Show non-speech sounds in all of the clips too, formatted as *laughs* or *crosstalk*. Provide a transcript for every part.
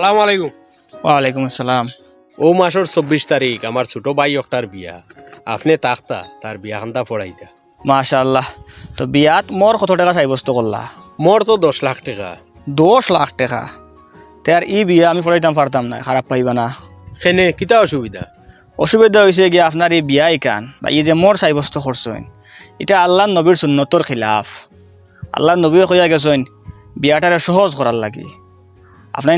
সালাম আলাইকুম ওয়ালাইকুম আসসালাম। ও মাসের চব্বিশ তারিখ আমার ছোট ভাই একটার বিয়া। আপনি তাকতা তার বিয়া খান্তা পড়াইতা মাশাআল্লাহ। তো বিয়াত মোর কত টাকা সাব্যস্ত করলা? মোর তো দশ লাখ টাকা। দশ লাখ টাকা? তার ই বিয়া আমি পড়াইতাম পারতাম না খারাপ পাইবা না। সেনে কিতা অসুবিধা? অসুবিধা হয়েছে গিয়ে আপনার এই বিয়া ইকান বা এই যে মোর সাব্যস্ত করছেন এটা আল্লাহ নবীর সুন্নতর খিলাফ। আল্লাহ নবী কইয়া গেছেন বিয়াটারে সহজ করার লাগি। আপনার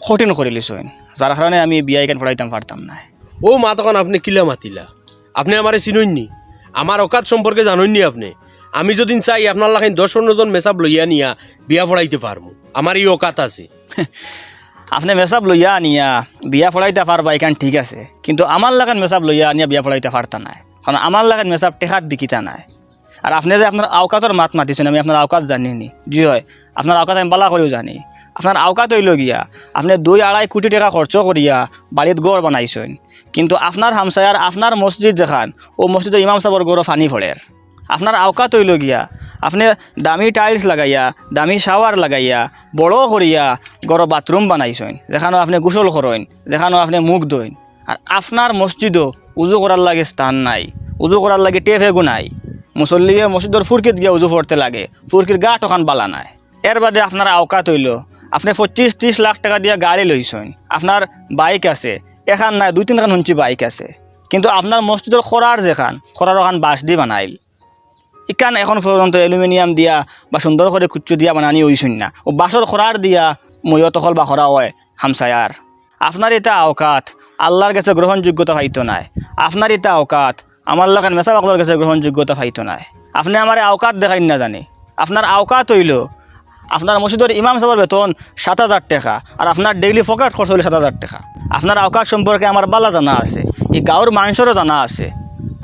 কঠিন করে লিছেন যার কারণে আমি বিয়া ইকান পড়াইতাম পারতাম না ও মা তখন আপনি কিলা মাতিলা? আপনি আমারে চিনইননি আমার অকাত সম্পর্কে জানইননি আপনি? আমি যদি চাই আপনার লাগাই দশ পনেরো জন মেসাব লইয়া নিয়া বিয়া পড়াইতে পারব আমার এই অকাত আছে। *laughs* আপনি মেসাব লইয়া আনিয়া বিয়া পড়াইতে পারবা এখান ঠিক আছে। কিন্তু আমার লাগান মেসাব লইয়া আনিয়া বিয়া পড়াইতে পারতা নাই। কারণ আমার লাগান মেসাব টেকাত বিকিতা নাই। আর আপনি যে আপনার আওকাতর মাত মাতিছেন আমি আপনার আওকাত জানি নি। জি হয় আপনার আওকাত আমি বালা করেও জানি। আপনার আওকাত হইল গিয়া, আপনি দুই আড়াই কোটি টাকা খরচ করিয়া বাড়িত গড় বানাইছেন। কিন্তু আপনার হামসায়ার আপনার মসজিদ যেখান, ও মসজিদে ইমাম সাহর গড় ফানি ফলের আপনার আওকাত হইল গিয়া, আপনি দামি টাইলস লাগাইয়া, দামি শাওয়ার লাগাইয়া, বড় করিয়া গড় বাথরুম বানাইছেন, যেখানে আপনি গোসল করেন যেখানে আপনি মুখ দইন আর আপনার মসজিদও উজু করার লাগে স্থান নাই, উজু করার লাগে টেপ এগু নাই। মুসল্লিয়ে মসজিদর ফুরকিত গিয়া উজু করতে লাগে ফুরকির গা টকান বালা নাই। এর বাদে আপনার আওকাত হইল আপনি পঁচিশ, ত্রিশ লাখ টাকা দিয়া গাড়ি লইছেন, আপনার বাইক আছে, এখান নাই, দুই, তিনখান শুনছি বাইক আছে। কিন্তু আপনার মসজিদর খরার যেখান, খরার ওখান বাঁশ দি বানাইল। ইকান এখন পর্যন্ত অ্যালুমিনিয়াম দিয়া বা সুন্দর করে কুচ্চু দিয়া বানানি হইছুন না। ও বাঁশর খরার দিয়া ময়ত তখল বা খরা হয় হামসায়ার আপনার এটা আওকাত আল্লাহর কাছে গ্রহণযোগ্যতা পাইতো নাই। আপনার এটা আওকাত আমার লাগান মেসা বাকলার কাছে গ্রহণযোগ্যতা পাইতো নাই। আপনি আমার আওকাত দেখাই না জানি। আপনার আওকাত হইল আপনার মসজিদের ইমাম সাহেবের বেতন সাত হাজার টাকা, আর আপনার ডেইলি ফকাট খরচ হলে সাত হাজার টাকা। আপনার আওকাত সম্পর্কে আমার বালা জানা আছে, এই গাঁৱৰ মানুষেরও জানা আছে।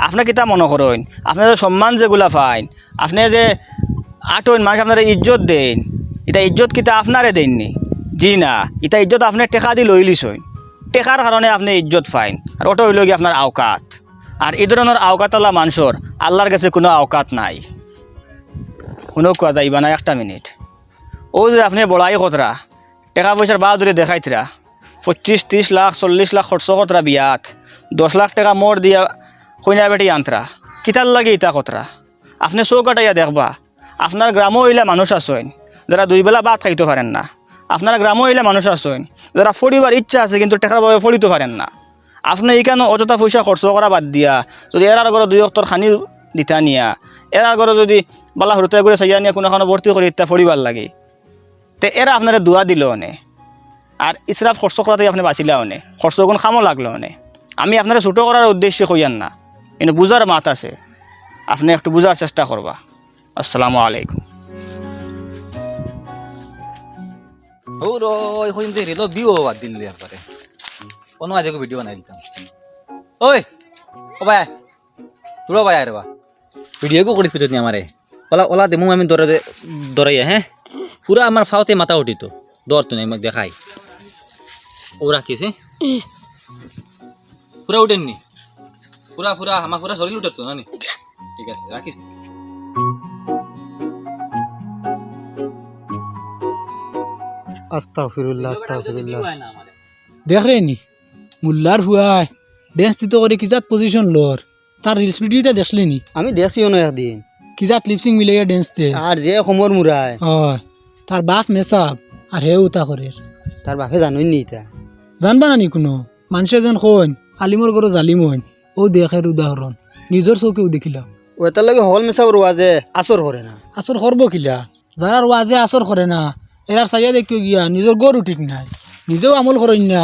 আপনি কিতা মনে করেন? আপনার সম্মান যেগুলা পাইন, আপনি যে আটইন মানুষ আপনার ইজ্জত দেন, এটা ইজ্জত কিতা আপনারে দেননি? জি না, এটা ইজ্জত আপনি টেকা দি লই লিছইন টেকার কারণে আপনি ইজ্জত পাইন, আর ওটা হইল কি আপনার আওকাত। আর এই ধরনের আওকাতলা মানুষের আল্লাহর কাছে কোনো আওকাত নাই। শুনো কোয়া যাইবা না, একটা মিনিট। ও যে আপনি বড়াই কতরা? টাকা পয়সার বা দূরে দেখাইতরা পঁচিশ ত্রিশ লাখ, চল্লিশ লাখ খরচ কতরা বিয়াত? দশ লাখ টাকা মোর দিয়া কইনা বেটি আন্তরা। কিতার লাগে ইতা কতরা? আপনি চৌকাটাইয়া দেখবা। আপনার গ্রামও হইলে মানুষ আছেন যারা দুই বেলা ভাত খাইতে পারেন না। আপনার গ্রামও হইলে মানুষ আছেন যারা ফড়িবার ইচ্ছা আছে কিন্তু টাকার বাবে ফড়িতে পারেন না। আপনি এইখানে অযথা পয়সা খরচ করা বাদ দিয়া। যদি এরার ঘরে দুই অক্টর খানি দিতা নিয়া। এরার ঘরে যদি বালা হরতে করে চাইয়া নিয়া কোনো এখানে ভর্তি করে ইত্যা ফড়িবার লাগে। তে এরা আপনারা দোয়া দিল অনে আর ইসরাফ খরচ করাতে আপনি বাঁচিলে অনে খরচ কোন খামো লাগল অনে আমি আপনারা ছোটো করার উদ্দেশ্যে কইয়ান না। কিন্তু বুঝার মাত আছে। আপনি একটু বুঝার চেষ্টা করবা। আসসালামু আলাইকুম। আজকে ভিডিও ভাই করিস আমারে। ওলা ওলা দেমু আমি দরে দরাইয়া হ্যাঁ? পুরা আমার ফাওতে মাথা উঠিত। দর তো নাই আমাকে দেখাই। ও রাখিস পুরা উঠেননি? পুরা পুরা আমার পুরা শরীর উঠত না নি ঠিক আছে রাখিস আস্তাগফিরুল্লাহ আস্তাগফিরুল্লাহ। দেখ রে নি মুল্লার হুয়ায় ডেন্স দিতে করে কিজাত পজিশন লর তার রিলস ভিডিওটা দেখলি নি আমি দেখছিও না একদিন। লিপসিং মিলে ডেন্স দে আর যে সমর মুরায় হয়। তার বাপ মেসাব আর হে উতা করে তার বাপে জানোই নি ইতা। জানবা না নি কোনো? মানুষে যেন কইন আলিমর গরো জালিম হইন ও দেখের উদাহরণ নিজের চৌকেও দেখিলাম ও এটার লগে হল মেসাও রোয়া যে আসর করে না। আসর করব কিলা? যারা ওয়াজে আসর করে না এরার চাইয়া দেখিও গিয়া নিজের গরু ঠিক নাই। নিজেও আমল করেন না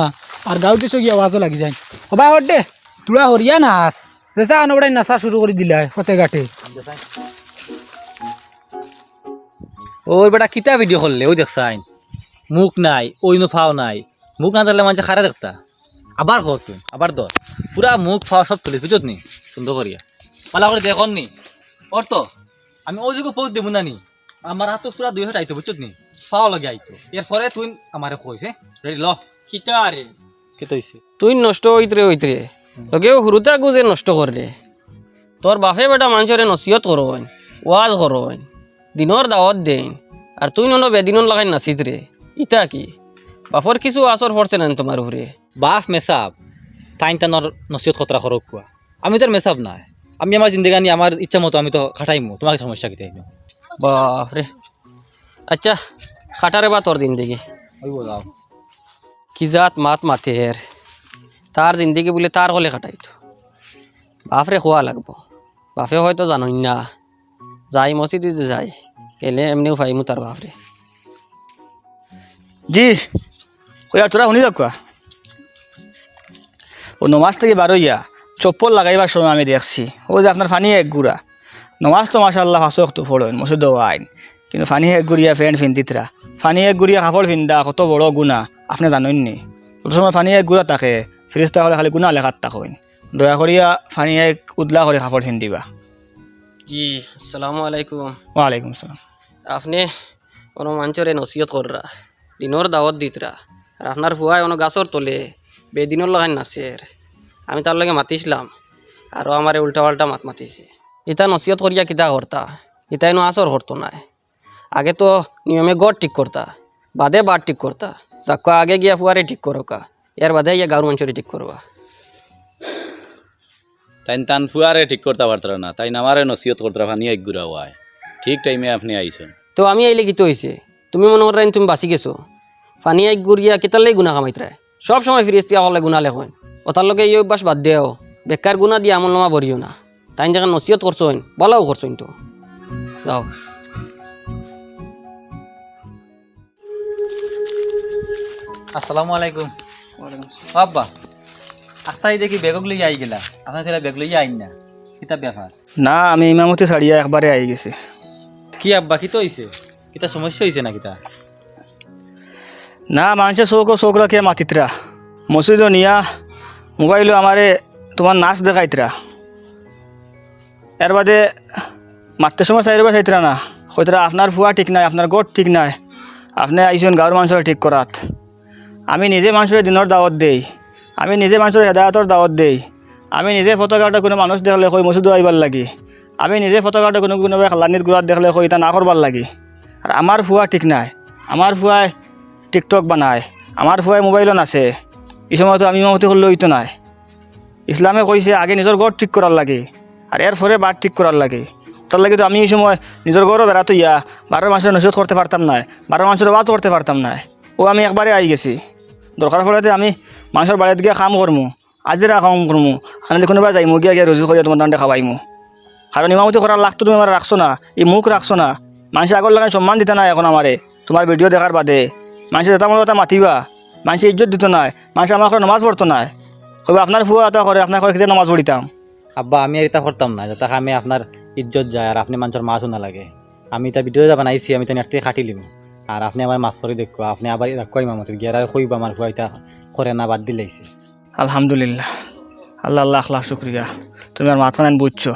আর গাঁও দেশে গিয়া ওয়াজও লাগি যায়। হবা হর দে তোরা হরিয়া নাচ। যেসা আনবড়াই নাচা শুরু করে দিলা ফতে ঘাটে। ওই বেটা কিতা ভিডিও করলে? ওই দেখছাইন মুখ নাই ওই নো ফাও নাই। মুখ না দিলে মানুষ খারা দেখতা। আবার কর তুই আবার ধর। পুরা মুখ ফাও সব তুলিস বুঝত নি? সুন্দর করিয়া। পালা করে দেখন নি। ওর তো আমি ওই যুগে পোস্ট দেবো না নি আমার হাতে পুরা দুই হাজার আইতো বুঝত নি? ফাও লাগে আইতো। এরপরে তুই আমারে কইছে রেডি ল। কিতা রে? কেতো হইছে? তুই নষ্ট হইতরে হইতরে। তোকে হুরুতা গুজে নষ্ট করলে। তোর বাপে বেটা মানুষের নসিহত করন ওয়াজ করন দিনর দাওয়াত দেন আর তুই নন বেদিনন লাগাই নাচিত রে ইতা কি? বাপর কিছু আসর পড়ছে না তোমার উপরে বাপ মেসাব তাইন টানোর নসিহত খতরা খরক কোৱা। আমি তোর মেসাব নাই। আমি আমার জিন্দেগানি আমার ইচ্ছা মতো আমি তো খাটাইমু। তোমাকে সমস্যা কিতা হইল বাপরে আচ্ছা খাটারে বা তোর জিন্দগি? কি জাত মাত মাতে হের তার জিন্দগি বলে তার হলে খাটাইতো। বাপরে খোয়া লাগবো। বাপে হয়তো জানই না। যাই মসজিদে যাই, গেলে এমনিও ফাইমু তার বাপরে। জি আর তোরা শুনি কোৱা ও নমাজ থেকে বারোইয়া চপ্পল লাগাইবার সময় আমি দেখছি। ও যে আপনার ফানি এক গুড়া। নমাজ তো মাসাল্লাহ ফাঁসো একটু ফোড়েন মসুদ আইন। কিন্তু ফানি এক গুড়িয়া ফ্যান্ট ফিন্দিতরা ফানি এক গুড়িয়া কাপড় ফিন্দা, কত বড় গুণা, আপনি জানেন নি ওই সময় ফানি এক গুড়া থাকে ফিরিস্তা হলে খালি গুণা লেখাত থাকেন দয়া করিয়া ফানি এক উদলা করে কাপড় ফিন্দিবা। জি আসসালামু আলাইকুম। ওয়ালাইকুম আসসালাম। আপনি কোনো মানুষরে নসিহত কররা দিনর দাওয়াত দিতরা আর আপনার ফুয়ায় কোনো গাছর তোলে বেদিনের লাগাই নাচের আমি তার লগে মাতিছিলাম আরও আমার উল্টা পাল্টা মাত মাতিছে। ইতা নসিহত করিয়া কিতা করতা ইতা এনো আসর করতো না আগে তো নিয়মে গড় ঠিক করতা বাদে বাদ ঠিক করতা যাক আগে গিয়া ফুয়ারে ঠিক করোকা এর বাদে ইয়া গাঁর মানুষরে ঠিক করবা তাই তান ফুয়ারে ঠিক করতে পারতারা না তাই আমারে নসিহত করতে পানি এক গুড়া হয় ঠিক টাইমে আপনি আইছেন। তো আমি আইলে কিতো হয়েছে তুমি মনে করেন তুমি বাঁচি গেছো। ফানি এক গুড়িয়া কেতারলেই গুণা কামাইতরা সব সময় ফিরিস্তিয়া হলে গুণা লেখন ওতার লগে এই অভ্যাস বাদ দেও। বেকার গুণা দিয়ে আমল নামা ভরিও না। তাই যখন নসিহত করছোন বলাও করছোন তো। যাও। আসসালামু আলাইকুম। আব্বা আখতাই দেখি বেগক লইয়া আই গেলা। আপনার ছেলে বেগ লইয়া আইন না। কিতা ব্যাপার? না আমি ইমামতি ছাড়িয়া একবারে আই গেছি। কি আব্বা কিতা হইছে? কিতা সমস্যা হইছে না কিতা না মানুষের চৌক চৌক রাখিয়া মাতিতরা মসজিদ নিয়া মোবাইলও আমারে তোমার নাচ দেখাইতরা এর বাদে মারতে সময় চাইবা চাইতরা না। হয়তরা আপনার ফুয়া ঠিক নাই আপনার গোট ঠিক নাই। আপনি আইসেন গাঁৱৰ মানুষের ঠিক করাত আমি নিজে মানুষের দিনের দাওয়াত দেই। আমি নিজে মানুষের হেদায়তর দাওয়াত দেই। আমি নিজে ফটোগ্রাফটা কোনো মানুষ দেখলে কই মসজিদ আইবার লাগি। আমি নিজে ফটোগ্রাফটা কোনো কোনোবাই খালানির গুড়াত দেখলে কই তা না করবার লাগি। আর আমার ফুয়া ঠিক নাই। আমার ফুয়ায় টিকটক বানায় আমার ফুয়াই মোবাইলত আছে এই সময়তো আমি মতে করলে হইতো নাই। ইসলামে কইছে আগে নিজের ঘর ঠিক করার লাগে। আর এর পরে বাদ ঠিক করার লাগে। তার লাগে তো আমি এই সময় নিজের ঘরও বেড়াতো ইয়া। বারো মাসের নসিহত করতে পারতাম না বারো মাসের বাদ করতে পারতাম না ও আমি একবারে আই গেছি। দরকার পড়াতে আমি মানুষের বাড়িতে গিয়ে কাম করমু আজিরা কাম করমু আমি কোনোবা যাইমু গিয়া গিয়া রুজু করিয়া তোমার দান্ডে খাওয়াইমু কারণ ইমামতি করার লাগতো তুমি আমার রাখছো না এই মুখ রাখছো না। মানুষ আগর লাগান সম্মান দিতে না এখন আমারে তোমার ভিডিও দেখার বাদে। মানুষের যেটা মতো মাতিবা। মানুষে ইজ্জত দিত নাই। মানুষ আমার ঘরে নামাজ পড়তো নাই। কবে আপনার ফুয়া এটা করে আপনার ঘরে নামাজ পড়িতাম আব্বা, আমি এটা করতাম না। যাতে আমি আপনার ইজ্জত যায় আর আপনি মানুষের মাছও না লাগে আমি এটা ভিডিও যা বানাইছি, আমি তো নেট থেকে কাটি লিম। আর আপনি আমার মাফ করে দেখো আপনি আবার কই মামতে গিয়ে আর কইবা আমার ফুয়া এটা করে না বাদ দিলাইছে আলহামদুলিল্লাহ। আল্লাহ আল্লাহ আখলা শুক্রিয়া। তুমি আর মাথা নেন বুঝছ।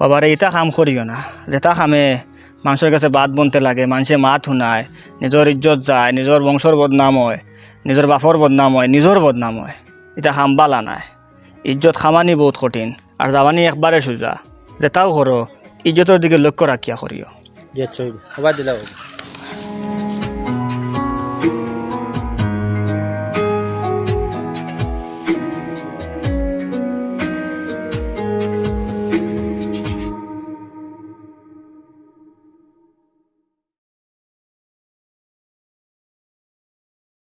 বাবারে এটা কাম করিও না। যেটা কামে মানুষের কাছে বাদ বনতে লাগে মানুষে মাত শুনায় নিজের ইজ্জত যায় নিজের বংশর বদনাম হয় নিজের বাপর বদনাম হয় নিজের বদনাম হয়। এটা খাম বালা নাই। ইজ্জত খামানি বহুত কঠিন আর যাবানি একবারে সোজা। যেটাও করো ইজ্জতের দিকে লক্ষ্য রাখিয়া করিও।